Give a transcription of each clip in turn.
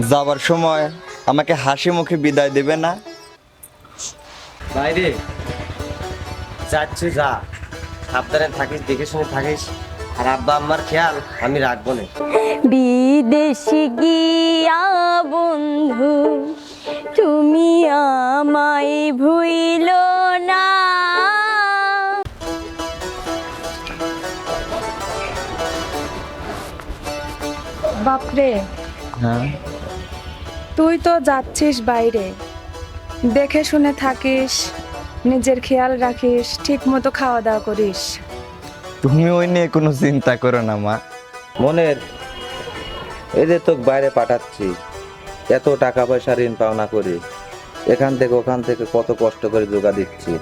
যাবার সময় আমাকে হাসি মুখে বিদায় দেবে না। বাইরে। যাচ্ছে যা। সাবধানে থাকিস দেখে শুনে থাকিস। আর আব্বা আম্মার খেয়াল আমি রাখব না। বিদেশে গিয়া বন্ধু তুমি আমায় ভুইল না। বাপরে। হ্যাঁ? তুই তো যাচ্ছিস বাইরে। দেখে শুনে থাকিস, নিজের খেয়াল রাখিস ঠিক মতো খাওয়া দাওয়া করিস। তুমি ওই নিয়ে কোনো চিন্তা করো না, মা। মনের, এই যে তোকে বাইরে পাঠাচ্ছি, এত টাকা পয়সা ঋণ পাওনা করি, এখান থেকে ওখান থেকে কত কষ্ট করে যোগা দিচ্ছি।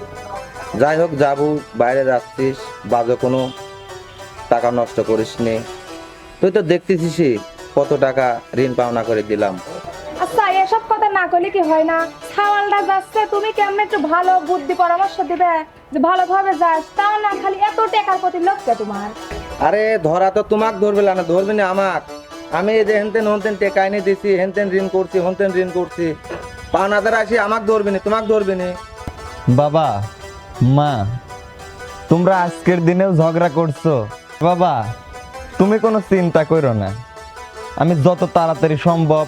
যাই হোক, যাবু, বাইরে যাচ্ছিস, বাজে কোনো টাকা নষ্ট করিস নি তুই তো দেখতেছিস কত টাকা ঋণ পাওনা করে দিলাম। না করলে কি হয় না? ছাওয়ালটা যাচ্ছে তুমি কেমন একটু ভালো বুদ্ধি পরামর্শ দিবে? যে ভালোভাবে যাস তাও না খালি এত টাকার প্রতি লক্ষ্য তোমার। আরে ধরা তো তোমাক ধরবে না ধরবে না আমাক। আমি এই যে হেনতেন হনতেন টেকা এনে দিছি হেনতেন ঋণ করছি হনতেন ঋণ করছি। পাওনাদার আসি আমাক ধরবে না তোমাক ধরবে না। বাবা মা তোমরা আজকের দিনেও ঝগড়া করছ। বাবা তুমি কোনো চিন্তা করো না। আমি যত তাড়াতাড়ি সম্ভব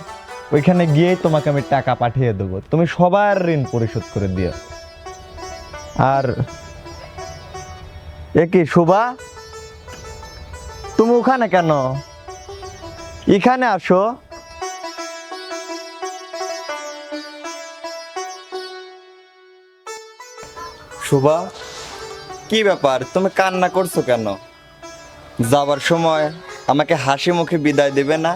ওইখানে গিয়ে তোমাকে আমি টাকা পাঠিয়ে দেবো। তুমি সবার ঋণ পরিশোধ করে দিও। আর এ কি, শোভা? তুমি ওখানে কেন? এখানে আসো। শোভা, কি ব্যাপার? তুমি কান্না করছ কেন? যাবার সময় আমাকে হাসি মুখে বিদায় দেবে না?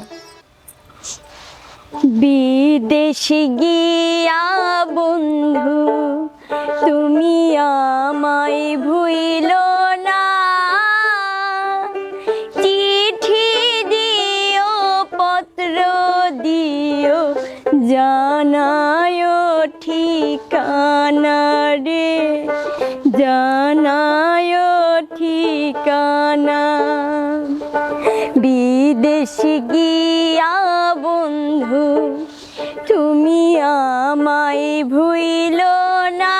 বিদেশে গিয়া বন্ধু, তুমি আমায় ভুইল না। চিঠি দিও, পত্র দিও, জানায় ঠিকানা রে। জানায় ঠিকানা। বিদেশে গিয়া আমায় ভুইল না।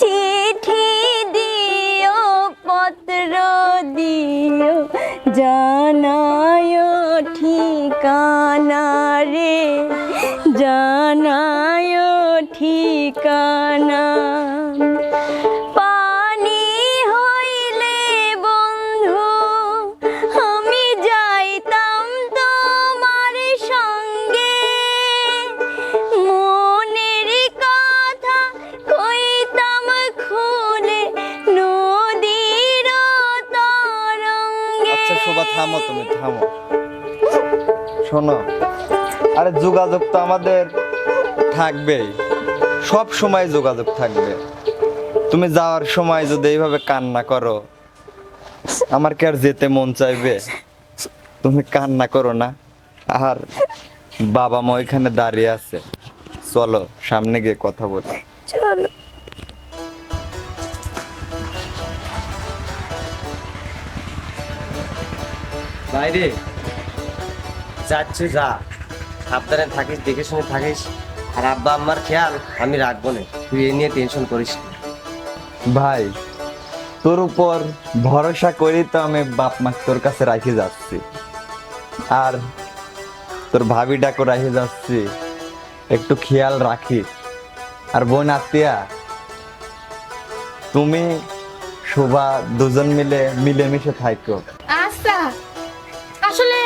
চিঠি দিও পত্র দিও জানায় থামো তুমি, থামো। শোনো, আরে যোগাযোগ তো আমাদের থাকবেই। সব সময় যোগাযোগ থাকবে। তুমি যাওয়ার সময় যদি এইভাবে কান্না করো, আমার কি আর যেতে মন চাইবে? তুমি কান্না করো না। আর বাবা মা ওইখানে দাঁড়িয়ে আছে। চলো, সামনে গিয়ে কথা বলি। বাইরে। যাচ্ছে যা। সাবধানে থাকিস দেখে শুনে থাকিস। আর আব্বা আম্মার খেয়াল আমি রাখব না। তুই এ নিয়ে টেনশন করিস না। ভাই তোর উপর ভরসা করি তো আমি বাপ মা তোর কাছে রাখি যাচ্ছি। আর তোর ভাবি ডাকো রাখি যাচ্ছি। একটু খেয়াল রাখিস। আর বোন আত্মীয়া তুমি শোভা দুজন মিলে মিলেমিশে থাকো আচ্ছা। আসলে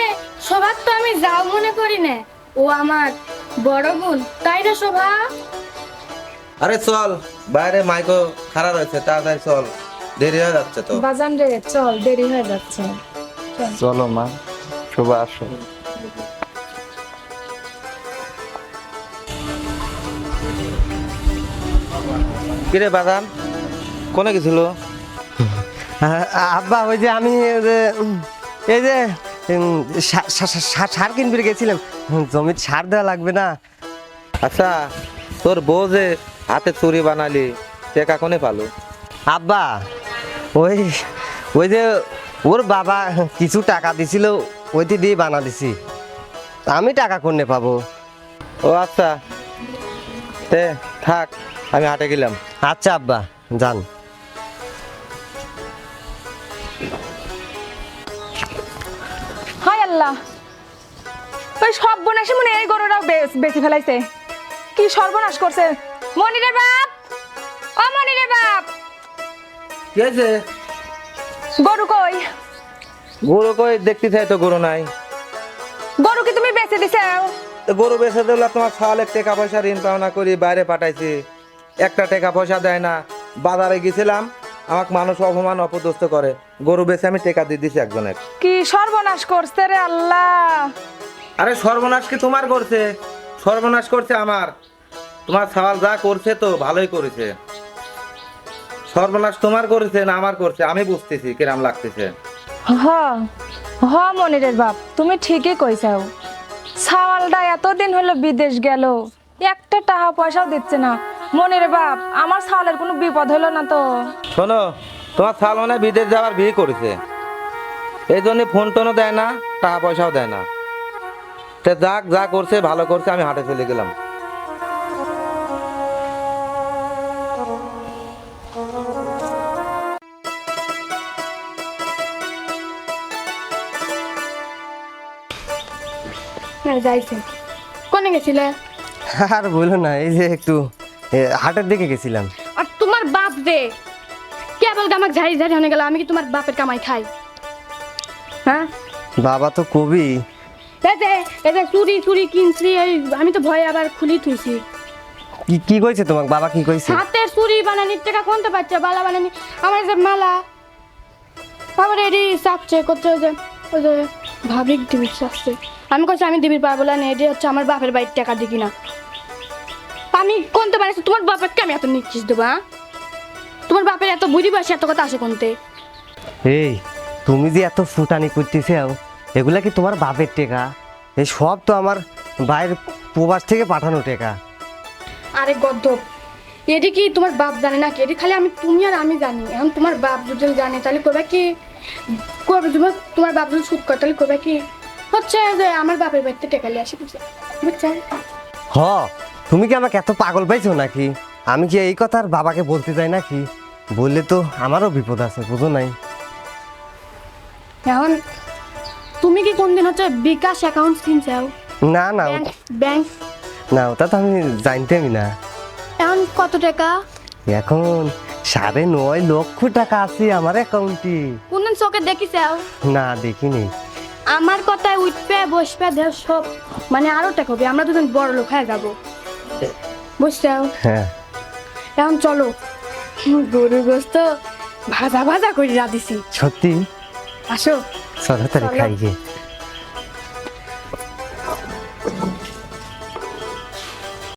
সবার তো আমি যাও মনে করি না। ও আমার বড় বোন তাই না শোভা? আরে চল বাইরে মাইকো খারাপ হয়েছে তাড়াতাড়ি চল। দেরি হয়ে যাচ্ছে তো। বাজান রে চল দেরি হয়ে যাচ্ছে। চলো মা শোভা আসো। কিরে বাগান কোনে গেছিল? আব্বা ওই যে আমি যে, এই যে সার কিনতে গেছিলাম। জমির সার দেওয়া লাগবে না। আচ্ছা তোর বউ যে হাতে চুরি বানালি টেকা কোনে পালো? আব্বা ওই ওই যে ওর বাবা কিছু টাকা দিছিল ওইটি দিয়ে বানা দিছি। আমি টাকা কোনে পাবো? ও আচ্ছা। তে থাক আমি হাটে গেলাম। আচ্ছা আব্বা যান। আল্লাহ। ওই সর্বনাশে মনে এই গরুটাও বেচ- ফেলাইছে। কি সর্বনাশ করছে। মনিরের বাপ! ও মনিরের বাপ! কি হয়েছে? গরু কই? গরু কই? দেখতে চাই তো গরু নাই। গরু কি তুমি বেচে দিছে? গরু বেচে দিলে তোমার সালে টাকা পয়সা ঋণ পাওনা করি বাইরে পাঠাইছি। একটা টাকা পয়সা দেয় না। বাজারে গেছিলাম। আমাকে মানুষ অপমান অপদস্থ করে। গরু বেচে আমি টাকা দিয়ে দিছি একজনের। কি সর্বনাশ করছে রে আল্লাহ। আরে সর্বনাশ কি তোমার করছে? সর্বনাশ করছে আমার। তোমার সওয়াল যা করছে তো ভালোই করেছে। সর্বনাশ তোমার করেছে না আমার করছে আমি বুঝতেছি কিরাম লাগতেছে। হ হ মনিরের বাপ তুমি ঠিকই কইছাও। সাওয়ালটা এতদিন হলো বিদেশ গেল একটা টাকা পয়সাও দিচ্ছে না। মনিরের বাপ আমার সাওয়ালের কোনো বিপদ হলো না তো। শোনো তোমার সাল মানে বিদেশ যাওয়ার বিয়ে করেছে। এই জন্য ফোন টোনও দেয় না টাকা পয়সাও দেয় না। তে যাক যা করছে ভালো করছে আমি হাটে চলে গেলাম। হ্যাঁ যাইছে। কোনে গেছিলে? আর বলো না এই যে একটু হাটের দিকে গেছিলাম। আর তোমার বাপ রে কেবল আমাকে ঝাড়ি ঝাড়ি হয়ে গেল আমি কি তোমার বাপের কামাই খাই? হ্যাঁ? বাবা তো কবি। এই যে চুরি চুরি কিনছি এই আমি তো ভয়ে আবার খুলি থুইছি। কি কি কইছে তোমাকে? বাবা কি কইছে? হাতে চুরি বানানি টাকা কোনতে পারছে বালা বানানি আমার যে মালা। আবার এডি চাপছে করছে ওই যে ওই যে ভাবিক দিবি চাপছে। আমি কইছি আমি দিবি পারব না এডি হচ্ছে আমার বাপের বাড়ির টাকা দিকি না। আমি কোনতে পারছি তোমার বাপেরকে আমি এত নিচ্ছিস দেবো হ্যাঁ? তোমার বাপের এত বুঝি পারছি এত কথা আসে কোনতে? এই তুমি যে এত ফুটানি করতেছে এগুলা কি তোমার বাপের টেকা? এই সব তো আমার বাইরের প্রবাস থেকে পাঠানো টেকা। আরে গদ্দপ এটি কি তোমার বাপ জানে নাকি? এটি খালি আমি তুমি আর আমি জানি। এখন তোমার বাপ যদি জানে তাহলে করবে কি? করবে তোমার তোমার বাপ যদি সুদ করে তাহলে করবে কি? হচ্ছে যে আমার বাপের বাড়িতে টেকালে আসি বুঝছে বুঝছে? হ তুমি কি আমাকে এত পাগল পাইছো নাকি? আমি কি এই কথা আর বাবাকে বলতে চাই নাকি? বললে তো আমারও বিপদ আছে বুঝো নাই। এখন তুমি কি কোনদিন হচ্ছে বিকাশ অ্যাকাউন্ট কিনছাও? না না। ব্যাংক না ওটা তো আমি জানতামই না। এখন কত টাকা? এখন সাড়ে নয় লক্ষ টাকা আছে আমার অ্যাকাউন্টে কোনদিন চোখে দেখিছাও? না দেখিনি। আমার কথায় উঠবে বসবে দেহ সব। মানে আরও টাকা হবে আমরা দুজন বড় লোক হয়ে যাব। বুঝছাও? হ্যাঁ। এখন চলো। গরু গোস্ত ভাজা ভাজা করে রাঁধিছি সত্যি? আসো। সরাতারি খাই খাইয়ে